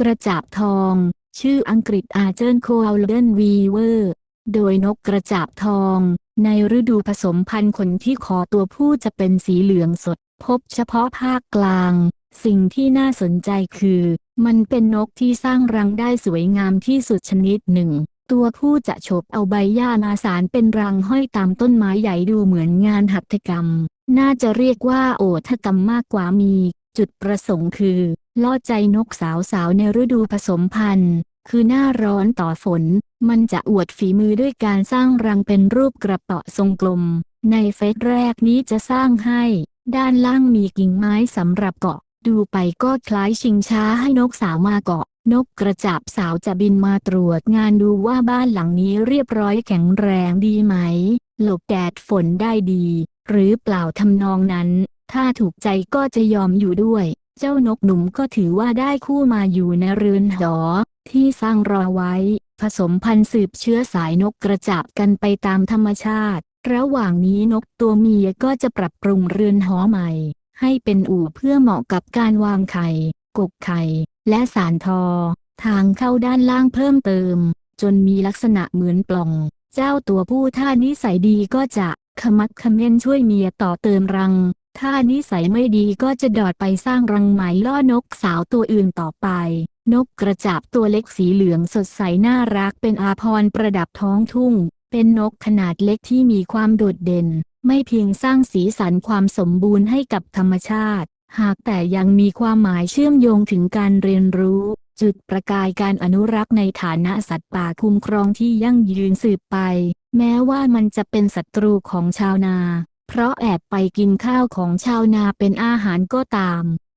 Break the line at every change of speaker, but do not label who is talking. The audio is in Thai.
กระจาบทอง ชื่ออังกฤษอาเจ r นโคลเดนวีเวอร์ โดยนกกระจาบทอง ในฤดูผสมพันธุ์ขนที่คอตัวผู้จะเป็นสีเหลืองสด พบเฉพาะภาคกลาง สิ่งที่น่าสนใจคือ มันเป็นนกที่สร้างรังได้สวยงามที่สุดชนิดหนึ่ง ตัวผู้จะฉบเอาใบหญ้ามาสารเป็นรังห้อยตามต้นไม้ใหญ่ดูเหมือนงานหัตถกรรม น่าจะเรียกว่าโอทกรรมมากกว่ามีจุดประสงค์คือ ล่อใจนกสาวๆในฤดูผสมพันธุ์ คือหน้าร้อนต่อฝน มันจะอวดฝีมือด้วยการสร้างรังเป็นรูปกระเป๋าทรงกลม ในเฟสแรกนี้จะสร้างให้ ด้านล่างมีกิ่งไม้สำหรับเกาะ ดูไปก็คล้ายชิงช้าให้นกสาวมาเกาะ นกกระจาบสาวจะบินมาตรวจงานดูว่าบ้านหลังนี้เรียบร้อยแข็งแรงดีไหม หลบแดดฝนได้ดี หรือเปล่าทำนองนั้น ถ้าถูกใจก็จะยอมอยู่ด้วย เจ้านกหนุ่มก็ถือว่าได้คู่มาอยู่ในเรือนหอ ที่สร้างรอไว้ ผสมพันธุ์สืบเชื้อสายนกกระจาบกันไปตามธรรมชาติ ระหว่างนี้นกตัวเมียก็จะปรับปรุงเรือนหอใหม่ ให้เป็นอู่เพื่อเหมาะกับการวางไข่ กกไข่ และสารทอ ทางเข้าด้านล่างเพิ่มเติม จนมีลักษณะเหมือนปล่อง เจ้าตัวผู้ถ้านิสัยดีก็จะ ขมักเขม้นช่วยเมียต่อเติมรัง ถ้านิสัยไม่ดีก็จะดอดไปสร้างรังใหม่ล่อนกสาวตัวอื่นต่อไป นกกระจาบตัวเล็กสีเหลืองสดใสน่ารักเป็นอาพรประดับท้องทุ่ง เป็นนกขนาดเล็กที่มีความโดดเด่น ไม่เพียงสร้างสีสันความสมบูรณ์ให้กับธรรมชาติ หากแต่ยังมีความหมายเชื่อมโยงถึงการเรียนรู้ จุดประกายการอนุรักษ์ในฐานะสัตว์ป่าคุ้มครองที่ยั่งยืนสืบไป แม้ว่ามันจะเป็นศัตรูของชาวนา เพราะแอบไปกินข้าวของชาวนาเป็นอาหารก็ตาม